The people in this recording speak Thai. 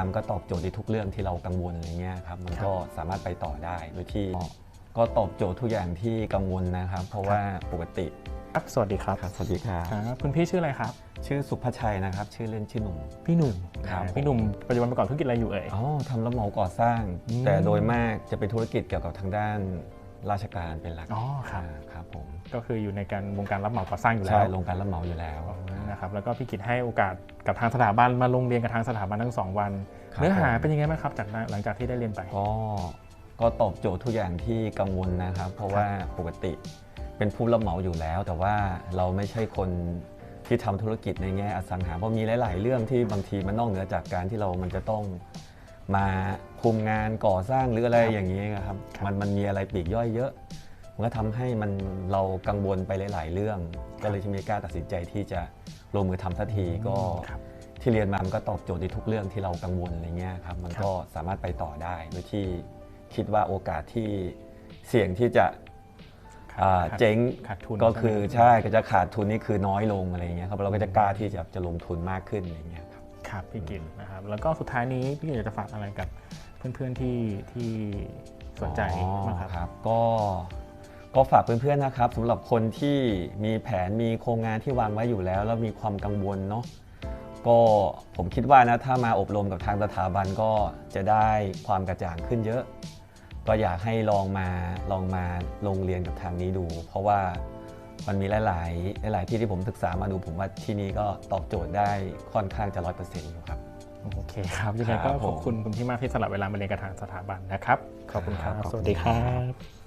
มันก็ตอบโจทย์ในทุกเรื่องที่เรากังวลอะไรเงี้ยครับมันก็สามารถไปต่อได้โดยที่ก็ตอบโจทย์ทุกอย่างที่กังวลนะครับ เพราะว่าปกติครับสวัสดีครับครับสวัสดีครับครับคุณพี่ชื่ออะไรครับ ชื่อสุภชัยนะครับ ชื่อเล่นชื่อหนุ่มพี่หนุ่มครับพี่หนุ่มปัจจุบันประกอบธุรกิจอะไรอยู่เอ่ยอ๋อทำรับเหมาก่อสร้างอืมแต่โดยมากจะเป็นธุรกิจเกี่ยวกับทางด้านราชการเป็นหลักอ๋อครับาครับผมก็คืออยู่ในการวงการรับเหมาก่อสร้างอยู่แล้ใช่วลงการรับเหมาอยู่แล้วอ๋อ นะครับแล้วก็พี่กิจให้โอกาสกับทางสถาบันมาลงเรียนกับทางสถาบันทั้งสองวัน ครับเนื้อหาผม เป็นยังไงบ้างครับจากนั้นหลังจากที่ได้เรียนไป ก็ก็ตอบโจทย์ทุกอย่างที่กังวลนะครับ เพราะว่าปกติเป็นผู้รับเหมาอยู่แล้ว แต่ว่าเราไม่ใช่คนที่ทำธุรกิจในแง่อสังหาเพราะมีหลาย ๆ เรื่องที่บางทีมันนอกเหนือจากการที่เรามันจะต้องมาคุมงานก่อสร้างหรืออะไรครับอย่างนี้ครับครับ มันมันมีอะไรปลีกย่อยเยอะ มันก็ทำให้มันเรากังวลไปหลาย ๆ เรื่อง ก็เลยจะมีกล้าตัดสินใจที่จะ ลงมือทำทันทีก็ครับ ที่เรียนมามันก็ตอบโจทย์ในทุกเรื่องที่เรากังวลอะไรเงี้ยครับมันครับก็สามารถไปต่อได้โดยที่คิดว่าโอกาสที่เสี่ยงที่จะอ่าขาดเจ๊งขาดทุนก็คือใช่ไหม ใช่ก็จะขาดทุนนี่คือน้อยลงอะไรเงี้ยครับเราก็จะกล้าที่จะจะลงทุนมากขึ้นอะไรเงี้ยครับ ครับพี่กิจนะครับแล้วก็สุดท้ายนี้พี่กิจอยากจะฝากอะไรกับเพื่อนๆที่ที่สนใจอ๋อบ้างครับครับก็ ก็ฝากเพื่อนๆนะครับสำหรับคนที่มีแผนมีโครงงานที่วางไว้อยู่แล้ว แล้วมีความกังวลเนาะก็ผมคิดว่านะถ้ามาอบรมกับทางสถาบันก็จะได้ความกระจ่างขึ้นเยอะ ก็อยากให้ลองมาลองมาลงเรียนกับทางนี้ดู เพราะว่ามันมีหลายๆหลาย ๆ ที่ที่ผมศึกษามาดูผมว่าที่นี่ก็ตอบโจทย์ได้ค่อนข้างจะร้อยเปอร์เซ็นต์อยู่ครับโอเคครับยังไงครัก็บขอบผมคุณคุณพี่มากที่สละเวลามาเรียนกับทางสถาบันนะครับ ขอบคุณครับครับขอบคุณสวัสดีครับ